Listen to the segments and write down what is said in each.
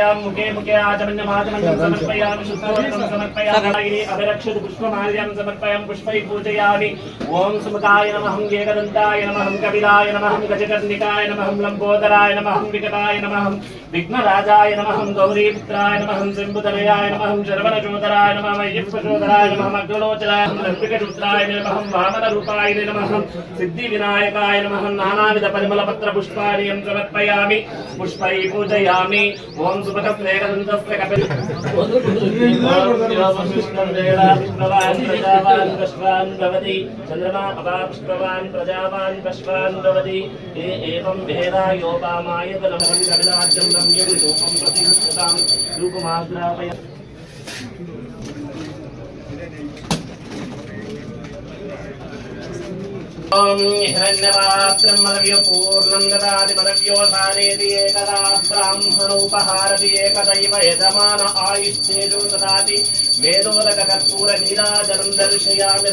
समर्पयामि मुखे मुखे आचमन्यमाचमन्यं समर्पयामि शुद्धवर्णं समर्पयामि अभिरक्षित पुष्पमाल्यां समर्पयामि पुष्पैः पूजयामि ॐ सुमुखाय नमहं एकदन्ताय नमहं समर्पयामि पूजयामि పుష్పాణియం సమర్పయామి పుష్పై పూజయామి ఓం సుభగస్నేహదంతస్య కపిల్ పుష్పవాన్ ప్రజావాన్ పశ్వాన్ భవతి చంద్రమా అపాపుష్పవాన్ ప్రజావాన్ పశ్వాన్ భవతి ఏ ఓం హిరణ్యపాత్రం పూర్ణం దాది మలవ్యోధానేతి ఏకదా బ్రాహ్మణోపహారతి ఏకదైవ యజమాన ఆయుష్ేజో దాది వేదోదక కర్పూర నీరాజలం దర్శయామి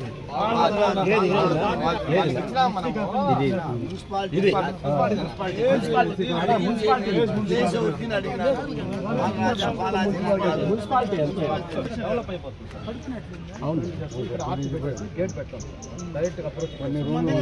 మనోవాంఛః ఫలసిద్ధిరస్తు కొన్ని రూమ్లు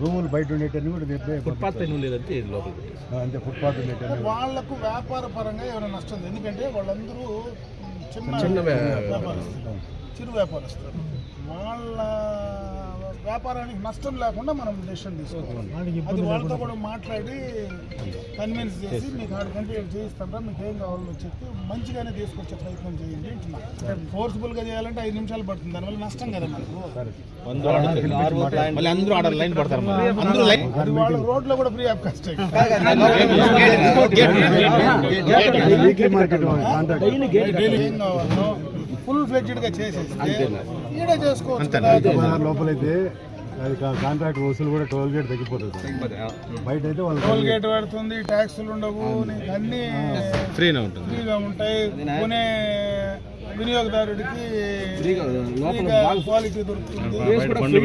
కార్పొరేషన్ బయట ఉండేటన్ని కూడా ఫుట్పాత్ లేదంటే లోపలికి. అంతే ఫుట్పాత్ ఉండేటన్ని వాళ్ళకు వ్యాపార పరంగా ఏమైనా నష్టం ఉంది. ఎందుకంటే వాళ్ళందరూ చిన్న చిన్న వ్యా- వ్యాపారస్తులు. చిరు వ్యాపారస్తులు. వాళ్ళ వ్యాపారానికి నష్టం లేకుండా మనం డెసిషన్ తీసుకోవాలి అది వాళ్ళతో కూడా మాట్లాడి కన్విన్స్ చేసి మీకు ఆడ కంప్లీట్ చేయిస్తారా మీకు ఏం కావాలో చెప్పి మంచిగానే తీసుకొచ్చే ప్రయత్నం చేయండి అంటున్నా ఫోర్స్ఫుల్గా చేయాలంటే ఐదు నిమిషాలు పడుతుంది దానివల్ల నష్టం కదా మనకు వాళ్ళ రోడ్లో కూడా ఫ్రీ ఆఫ్ కాస్ట్ కాంటాక్ట్ ఏం కావాలో ఫుల్ ఫ్లెడ్జ్డ్గా చేసేస్తే ఈడే చేసుకోవచ్చు లోపలైతే అది కాంట్రాక్ట్ వసూలు కూడా టోల్ గేట్ తగ్గిపోతుంది బయట అయితే వాళ్ళు టోల్ గేట్ పడుతుంది ట్యాక్సులు ఉండవు నీకు అన్ని ఫ్రీనే ఉంటుంది. ఫ్రీగా ఉంటాయి. కొనే వినియోగదారుడికి ఫ్రీగా క్వాలిటీ దొరుకుతుంది. బండ్లు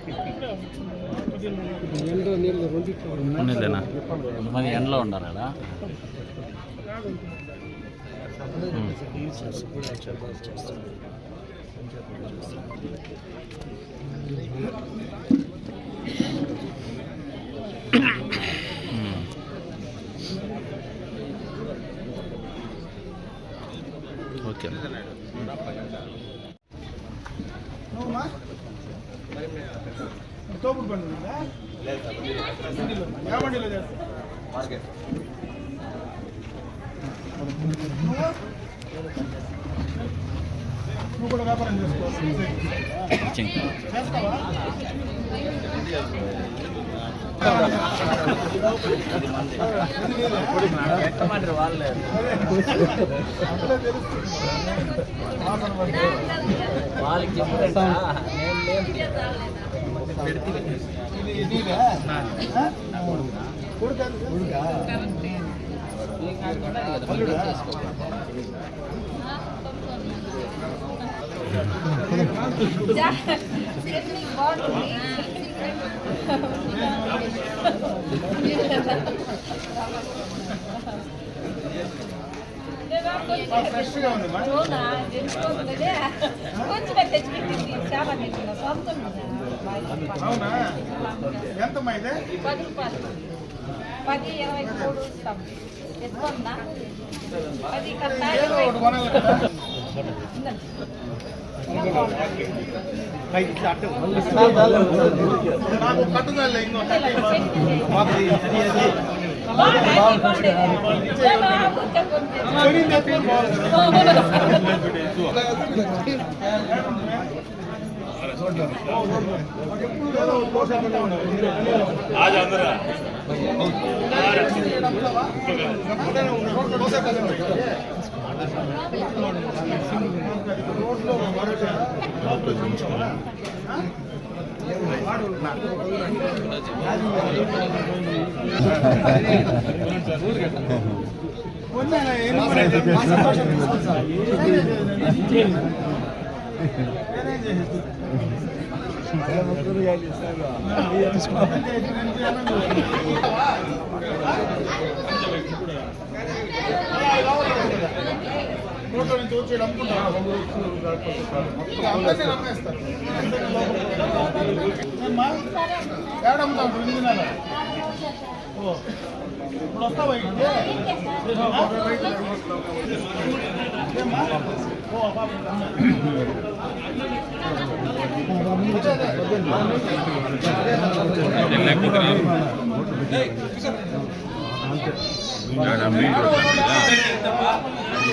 పెట్టి హ్యాపీగా వచ్చి కొనుక్కొని పోవచ్చు ఉన్నిలేనా మరి ఎండలో ఉండాలా ఓకే ఏ బండిలో చేస్తావు నువ్వు? నువ్వు కూడా వ్యాపారం చేసుకోవాలి చేస్తావా అట్లే తెలుస్తుంది. వాసన పడుతుంది. వాళ్ళకి చెప్తా కొంచెం తెచ్చిపెట్టింది చేప తెచ్చిన సొంతం అవునా ఎంతమ్మా ఇదే పది రూపాయలు పది ఇరవై మూడు ఇస్తాం ఎత్తుకుందా పది కట్ట ఏదో ఇరవై ఒకటి కొనాలి కదా ఉందండి. నాకు పట్టుదల ఇంకో కట్టి చెడింది ఎత్తుకొని పోవాలి. ఏదో ఒకటి పోసేస్తూనే ఉండాలి. రోడ్లో పోసేస్తూనే రోడ్లో నుంచి వచ్చి. అందరినీ నమ్మేస్తారు. రెండు దినాలు? ఓ. ఇప్పుడు వస్తావా ఇంటికి?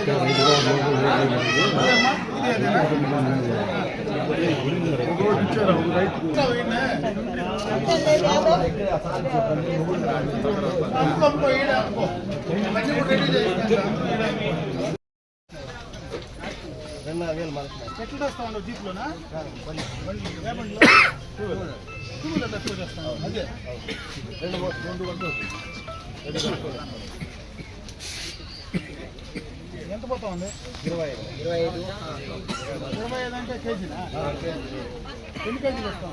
ఏమ్మా? ఓ, ఎట్లా ఉండవు జీప్లోనా రెండు రెండు గంటలు ఎంత పోతా ఉంది? ఇరవై ఇరవై ఐదు. ఇరవై ఐదు అంటే కేజీనా? ఎన్ని కేజీలు వస్తాం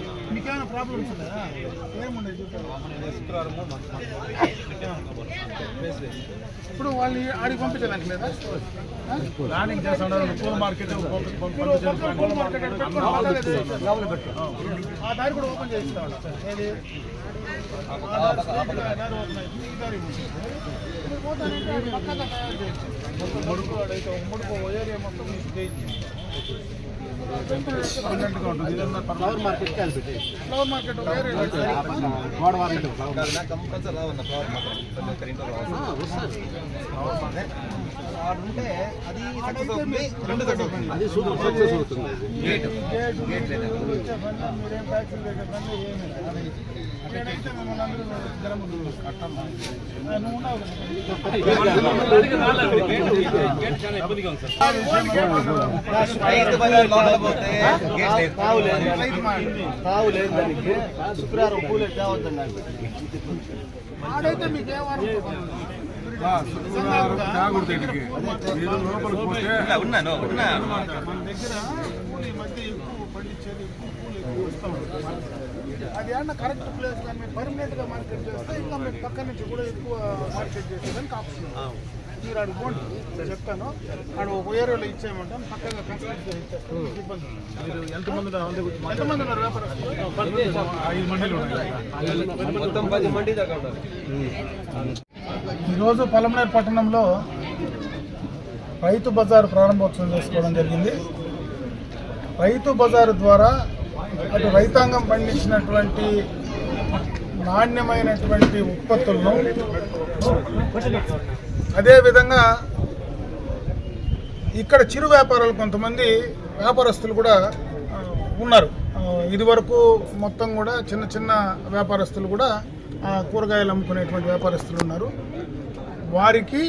మీకేమైనా ప్రాబ్లమ్స్ ఉన్నాయా? శుక్రవారము ఇప్పుడు వాళ్ళు ఆడికి పంపించడానికి లేదా? ప్లానింగ్ చేస్తున్నారు పూల మార్కెట్ పూల మార్కెట్ ఆ. దారి కూడా ఓపెన్ చేస్తా ఏది? ఆ దారి దారి ఓపెన్ అయింది. ఈ దారి ఉంది. పోతానంటే అది పక్కన తయారు ముడుపు అడైతే ఒక ముడుపు మొత్తం మీకు flower market flower market flower అది సూపర్ సక్సెస్ అవుతుంది గేట్ వచ్చే పని మీరేం ట్యాక్సీలు కట్టే పని ఏమీ లేదు. అక్కడైతే మిమ్మల్ని అందరూ జనం ముందు కట్టాలి. ఆ, నువ్వు ఉన్నావు కదా. రైతు మాట. శుక్రవారం? మన దగ్గర పూలు ఈ మధ్య ఎక్కువ పండించేది ఎక్కువ పూలు ఎక్కువ వస్తూ అది ఏమన్నా కరెక్ట్ ప్లేస్ కానీ మీరు పర్మనెంట్గా మార్కెట్ చేస్తే ఇంకా మీకు పక్క నుంచి కూడా ఎక్కువ మార్కెట్ చేసేదానికి ఆప్షన్. మీరు అడుగు పోండి చెప్తాను ఆడ ఒక ఏరియాలో ఇచ్చేయమంటాం పక్కగా కన్స్ట్రక్ట్ ఇబ్బంది మీరు ఎంతమంది ఎంతమంది ఉన్నారు వ్యాపారస్తులు ఐదు మొత్తం పది మంది దాకా ఈరోజు పలమనేరు పట్టణంలో రైతు బజార్ ప్రారంభోత్సవం చేసుకోవడం జరిగింది. రైతు బజారు ద్వారా అటు రైతాంగం పండించినటువంటి నాణ్యమైనటువంటి ఉత్పత్తులను అదేవిధంగా ఇక్కడ చిరు వ్యాపారాలు కొంతమంది వ్యాపారస్తులు కూడా ఉన్నారు. ఇదివరకు మొత్తం కూడా చిన్న చిన్న వ్యాపారస్తులు కూడా కూరగాయలు అమ్ముకునేటువంటి వ్యాపారస్తులు ఉన్నారు. వారికి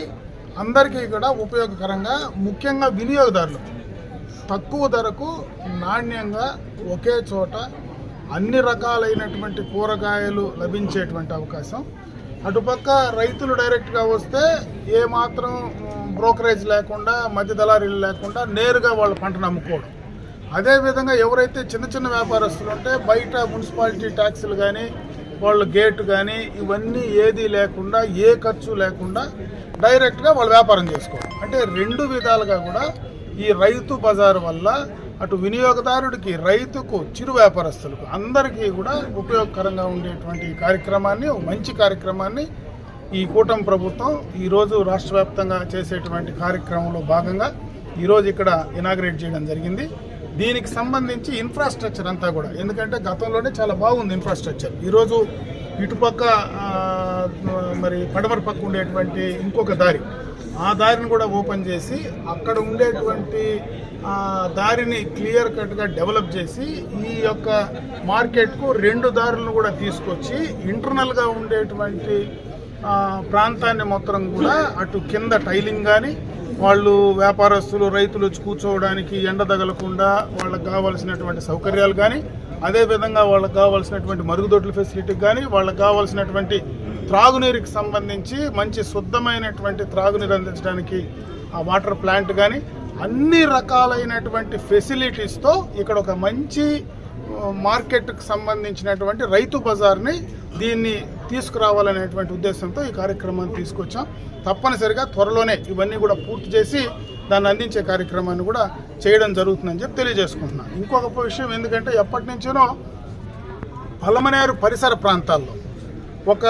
అందరికీ కూడా ఉపయోగకరంగా ముఖ్యంగా వినియోగదారులు. తక్కువ ధరకు నాణ్యంగా ఒకే చోట అన్ని రకాలైనటువంటి కూరగాయలు లభించేటువంటి అవకాశం. అటుపక్క రైతులు డైరెక్ట్గా వస్తే ఏమాత్రం బ్రోకరేజ్ లేకుండా మధ్య దళారీలు లేకుండా నేరుగా వాళ్ళ పంటను అమ్ముకోవడం. అదేవిధంగా ఎవరైతే చిన్న చిన్న వ్యాపారస్తులు ఉంటే బయట మున్సిపాలిటీ ట్యాక్సులు కానీ వాళ్ళ గేటు కానీ ఇవన్నీ ఏది లేకుండా ఏ ఖర్చు లేకుండా డైరెక్ట్గా వాళ్ళు వ్యాపారం చేసుకోవాలి అంటే రెండు విధాలుగా కూడా ఈ రైతు బజారు వల్ల అటు వినియోగదారుడికి రైతుకు చిరు వ్యాపారస్తులకు అందరికీ కూడా ఉపయోగకరంగా ఉండేటువంటి కార్యక్రమాన్ని మంచి కార్యక్రమాన్ని ఈ కూటమి ప్రభుత్వం ఈరోజు రాష్ట్ర వ్యాప్తంగా చేసేటువంటి కార్యక్రమంలో భాగంగా ఈరోజు ఇక్కడ ఇనాగ్రేట్ చేయడం జరిగింది. దీనికి సంబంధించి ఇన్ఫ్రాస్ట్రక్చర్ అంతా కూడా. ఎందుకంటే గతంలోనే చాలా బాగుంది ఇన్ఫ్రాస్ట్రక్చర్ ఈరోజు ఇటుపక్క మరి పడమర పక్క ఉండేటువంటి ఇంకొక దారి. ఆ దారిని కూడా ఓపెన్ చేసి అక్కడ ఉండేటువంటి దారిని క్లియర్ కట్గా డెవలప్ చేసి ఈ యొక్క మార్కెట్కు రెండు దారులను కూడా తీసుకొచ్చి ఇంటర్నల్గా ఉండేటువంటి ప్రాంతాన్ని మొత్తం కూడా అటు కింద టైలింగ్ కానీ వాళ్ళు వ్యాపారస్తులు రైతులు వచ్చి కూర్చోవడానికి ఎండ తగలకుండా వాళ్ళకి కావాల్సినటువంటి సౌకర్యాలు కానీ అదేవిధంగా వాళ్ళకి కావాల్సినటువంటి మరుగుదొడ్ల ఫెసిలిటీ కానీ వాళ్ళకి కావాల్సినటువంటి త్రాగునీరుకి సంబంధించి మంచి శుద్ధమైనటువంటి త్రాగునీరు అందించడానికి ఆ వాటర్ ప్లాంట్ కానీ అన్ని రకాలైనటువంటి ఫెసిలిటీస్తో ఇక్కడ ఒక మంచి మార్కెట్కి సంబంధించినటువంటి రైతు బజార్ని దీన్ని తీసుకురావాలనేటువంటి ఉద్దేశంతో ఈ కార్యక్రమాన్ని తీసుకొచ్చాం. తప్పనిసరిగా త్వరలోనే ఇవన్నీ కూడా పూర్తి చేసి దాన్ని అందించే కార్యక్రమాన్ని కూడా చేయడం జరుగుతుందని చెప్పి తెలియజేసుకుంటున్నాను. ఇంకొక విషయం ఎందుకంటే ఎప్పటి నుంచినో పలమనేరు పరిసర ప్రాంతాల్లో ఒక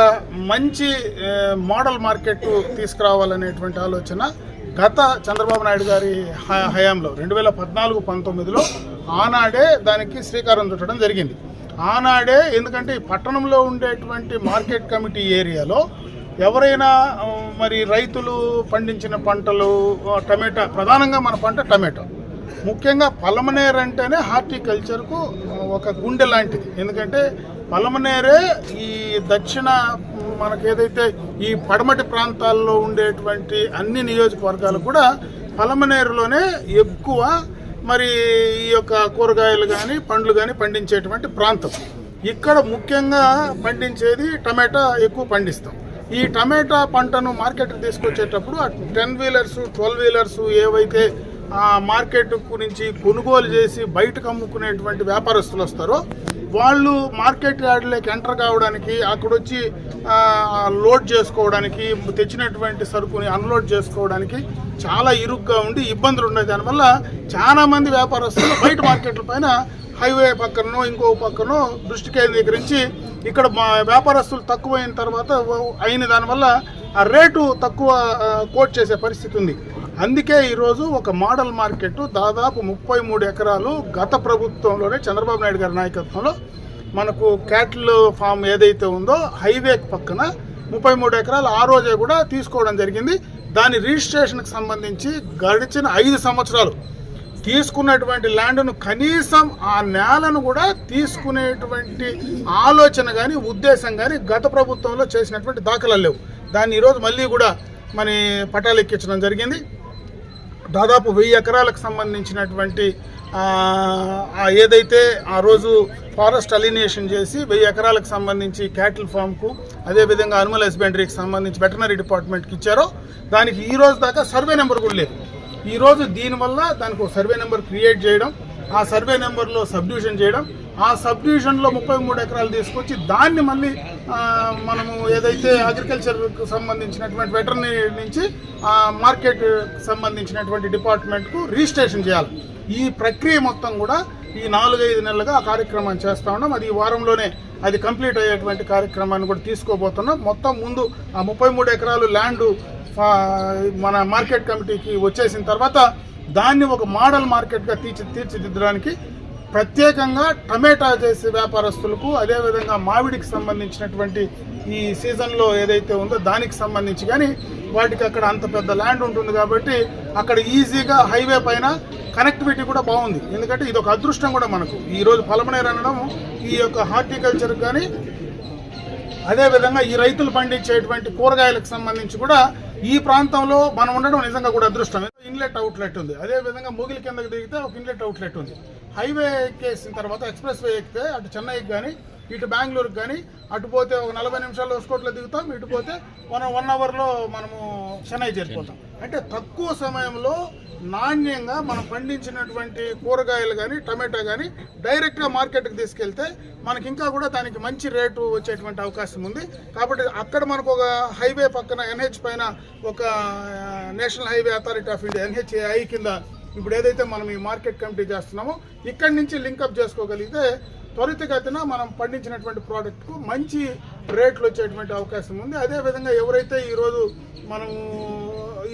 మంచి మోడల్ మార్కెట్ తీసుకురావాలనేటువంటి ఆలోచన గత చంద్రబాబు నాయుడు గారి హయాంలో రెండు వేల పద్నాలుగు పంతొమ్మిదిలో ఆనాడే దానికి శ్రీకారం చుట్టడం జరిగింది. ఆనాడే ఎందుకంటే ఈ పట్టణంలో ఉండేటువంటి మార్కెట్ కమిటీ ఏరియాలో ఎవరైనా మరి రైతులు పండించిన పంటలు టమాటా ప్రధానంగా మన పంట టమాటో. ముఖ్యంగా పలమనేరు అంటేనే హార్టికల్చర్కు ఒక గుండె లాంటిది. ఎందుకంటే పలమనేరే ఈ దక్షిణ మనకేదైతే ఏదైతే ఈ పడమటి ప్రాంతాల్లో ఉండేటువంటి అన్ని నియోజకవర్గాలు కూడా పలమనేరులోనే ఎక్కువ మరి ఈ యొక్క కూరగాయలు కానీ పండ్లు కానీ పండించేటువంటి ప్రాంతం. ఇక్కడ ముఖ్యంగా పండించేది టమాటా ఎక్కువ పండిస్తాం. ఈ టమాటా పంటను మార్కెట్కి తీసుకొచ్చేటప్పుడు టెన్ వీలర్స్ ట్వెల్వ్ వీలర్స్ ఏవైతే మార్కెట్ గురించి కొనుగోలు చేసి బయటకు అమ్ముకునేటువంటి వ్యాపారస్తులు వస్తారో. వాళ్ళు మార్కెట్ యార్డ్లోకి ఎంటర్ కావడానికి అక్కడ వచ్చి లోడ్ చేసుకోవడానికి తెచ్చినటువంటి సరుకుని అన్లోడ్ చేసుకోవడానికి చాలా ఇరుగ్గా ఉండి ఇబ్బందులు ఉన్నాయి. దానివల్ల చాలామంది వ్యాపారస్తులు బయట మార్కెట్ల పైన హైవే పక్కనో ఇంకో పక్కనో దృష్టి కేంద్రీకరించి ఇక్కడ వ్యాపారస్తులు వ్యాపారస్తులు తక్కువైన తర్వాత అయిన దానివల్ల ఆ రేటు తక్కువ కోట్ చేసే పరిస్థితి ఉంది. అందుకే ఈరోజు ఒక మోడల్ మార్కెట్ దాదాపు ముప్పై మూడు ఎకరాలు గత ప్రభుత్వంలోనే చంద్రబాబు నాయుడు గారి నాయకత్వంలో మనకు క్యాటిల్ ఫామ్ ఏదైతే ఉందో హైవే పక్కన ముప్పై మూడు ఎకరాలు ఆ రోజే కూడా తీసుకోవడం జరిగింది. దాని రిజిస్ట్రేషన్కి సంబంధించి గడిచిన ఐదు సంవత్సరాలు తీసుకున్నటువంటి ల్యాండ్ను కనీసం ఆ నేలను కూడా తీసుకునేటువంటి ఆలోచన కానీ ఉద్దేశం కానీ గత ప్రభుత్వంలో చేసినటువంటి దాఖలాలు లేవు. దాన్ని ఈరోజు మళ్ళీ కూడా మన పటాలెక్కించడం జరిగింది. దాదాపు వెయ్యి ఎకరాలకు సంబంధించినటువంటి ఏదైతే ఆ రోజు ఫారెస్ట్ అలినేషన్ చేసి వెయ్యి ఎకరాలకు సంబంధించి క్యాటిల్ ఫామ్కు అదేవిధంగా అనిమల్ హస్బెండరీకి సంబంధించి వెటనరీ డిపార్ట్మెంట్కి ఇచ్చారో దానికి ఈ రోజు దాకా సర్వే నెంబర్ కూడా లేదు. ఈరోజు దీనివల్ల దానికి ఒక సర్వే నెంబర్ క్రియేట్ చేయడం ఆ సర్వే నెంబర్లో సబ్డివిజన్ చేయడం ఆ సబ్డివిజన్లో ముప్పై మూడు ఎకరాలు తీసుకొచ్చి దాన్ని మళ్ళీ మనము ఏదైతే అగ్రికల్చర్కు సంబంధించినటువంటి వెటర్నరీ నుంచి మార్కెట్ సంబంధించినటువంటి డిపార్ట్మెంట్కు రిజిస్ట్రేషన్ చేయాలి. ఈ ప్రక్రియ మొత్తం కూడా ఈ నాలుగైదు నెలలుగా ఆ కార్యక్రమాన్ని చేస్తా ఉన్నాం. అది ఈ వారంలోనే అది కంప్లీట్ అయ్యేటువంటి కార్యక్రమాన్ని కూడా తీసుకోబోతున్నాం. మొత్తం ముందు ఆ ముప్పై మూడు ఎకరాలు ల్యాండ్ మన మార్కెట్ కమిటీకి వచ్చేసిన తర్వాత దాన్ని ఒక మోడల్ మార్కెట్గా తీర్చి తీర్చిదిద్దడానికి ప్రత్యేకంగా టమాటా చేసే వ్యాపారస్తులకు అదేవిధంగా మామిడికి సంబంధించినటువంటి ఈ సీజన్లో ఏదైతే ఉందో దానికి సంబంధించి కానీ వాటికి అక్కడ అంత పెద్ద ల్యాండ్ ఉంటుంది కాబట్టి అక్కడ ఈజీగా హైవే పైన కనెక్టివిటీ కూడా బాగుంది. ఎందుకంటే ఇది ఒక అదృష్టం కూడా మనకు. ఈరోజు పలమనేరు అనడం ఈ యొక్క హార్టికల్చర్ కానీ అదేవిధంగా ఈ రైతులు పండించేటువంటి కూరగాయలకు సంబంధించి కూడా ఈ ప్రాంతంలో మనం ఉండడం నిజంగా కూడా అదృష్టం. ఇన్లెట్ అవుట్లెట్ ఉంది. అదే విధంగా ముగిలి కిందకి దిగితే ఒక ఇన్లెట్ అవుట్లెట్ ఉంది. హైవే ఎక్కేసిన తర్వాత ఎక్స్ప్రెస్ వే ఎక్కితే అటు చెన్నైకి కానీ ఇటు బెంగళూరుకి కానీ అటు పోతే ఒక నలభై నిమిషాల్లో హోస్కోట్లో దిగుతాం ఇటు పోతే మనం వన్ అవర్లో మనము చెన్నై చేరిపోతాం. అంటే తక్కువ సమయంలో నాణ్యంగా మనం పండించినటువంటి కూరగాయలు కానీ టమాటా కానీ డైరెక్ట్గా మార్కెట్కి తీసుకెళ్తే మనకి ఇంకా కూడా దానికి మంచి రేటు వచ్చేటువంటి అవకాశం ఉంది. కాబట్టి అక్కడ మనకు ఒక హైవే పక్కన ఎన్హెచ్ పైన ఒక national highway authority of India NHAI కింద ఇప్పుడు ఏదైతే మనం ఈ మార్కెట్ కమిటీ చేస్తున్నామో ఇక్కడి నుంచి లింకప్ చేసుకోగలిగితే త్వరితగతిన మనం పండించినటువంటి ప్రోడక్ట్కు మంచి రేట్లు వచ్చేటువంటి అవకాశం ఉంది. అదేవిధంగా ఎవరైతే ఈరోజు మనము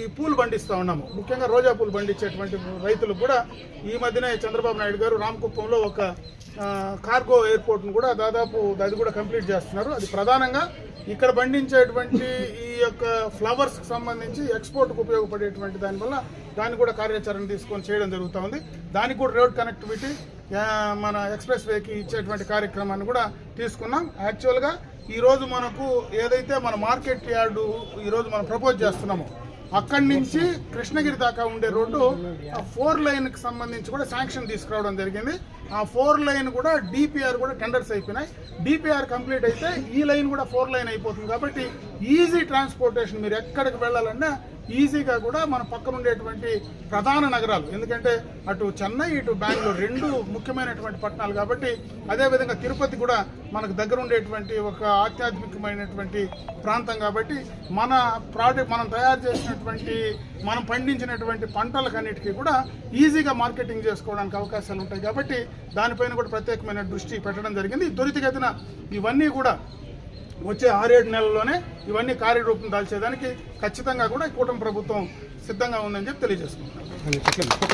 ఈ పూలు పండిస్తూ ఉన్నాము ముఖ్యంగా రోజా పూలు పండించేటువంటి రైతులు కూడా ఈ మధ్యనే చంద్రబాబు నాయుడు గారు రామకుప్పంలో ఒక కార్గో ఎయిర్పోర్ట్ను కూడా దాదాపు అది కూడా కంప్లీట్ చేస్తున్నారు. అది ప్రధానంగా ఇక్కడ పండించేటువంటి ఈ యొక్క ఫ్లవర్స్కి సంబంధించి ఎక్స్పోర్ట్కు ఉపయోగపడేటువంటి దానివల్ల దాన్ని కూడా కార్యాచరణ తీసుకొని చేయడం జరుగుతూ ఉంది. దానికి కూడా రోడ్ కనెక్టివిటీ మన ఎక్స్ప్రెస్ వేకి ఇచ్చేటువంటి కార్యక్రమాన్ని కూడా తీసుకున్నాం. యాక్చువల్గా ఈరోజు మనకు ఏదైతే మన మార్కెట్ యార్డు ఈరోజు మనం ప్రపోజ్ చేస్తున్నామో అక్కడి నుంచి కృష్ణగిరి దాకా ఉండే రోడ్డు ఆ ఫోర్ లైన్కి సంబంధించి కూడా శాంక్షన్ తీసుకురావడం జరిగింది. ఆ ఫోర్ లైన్ కూడా డిపిఆర్ కూడా టెండర్స్ అయిపోయినాయి. డిపిఆర్ కంప్లీట్ అయితే ఈ లైన్ కూడా ఫోర్ లైన్ అయిపోతుంది. కాబట్టి ఈజీ ట్రాన్స్పోర్టేషన్ మీరు ఎక్కడికి వెళ్ళాలన్నా ఈజీగా కూడా మన పక్కన ఉండేటువంటి ప్రధాన నగరాలు. ఎందుకంటే అటు చెన్నై ఇటు బెంగళూరు రెండు ముఖ్యమైనటువంటి పట్టణాలు కాబట్టి అదేవిధంగా తిరుపతి కూడా మనకు దగ్గర ఉండేటువంటి ఒక ఆధ్యాత్మికమైనటువంటి ప్రాంతం కాబట్టి మన ప్రోడక్ట్ మనం తయారు చేసినటువంటి మనం పండించినటువంటి పంటలకన్నిటికీ కూడా ఈజీగా మార్కెటింగ్ చేసుకోవడానికి అవకాశాలు ఉంటాయి కాబట్టి దానిపైన కూడా ప్రత్యేకమైన దృష్టి పెట్టడం జరిగింది. త్వరితగతిన ఇవన్నీ కూడా వచ్చే ఆరేడు నెలల్లోనే ఇవన్నీ కార్యరూపం దాల్చేదానికి ఖచ్చితంగా కూడా ఈ కూటమి ప్రభుత్వం సిద్ధంగా ఉందని చెప్పి తెలియజేసుకుంటాం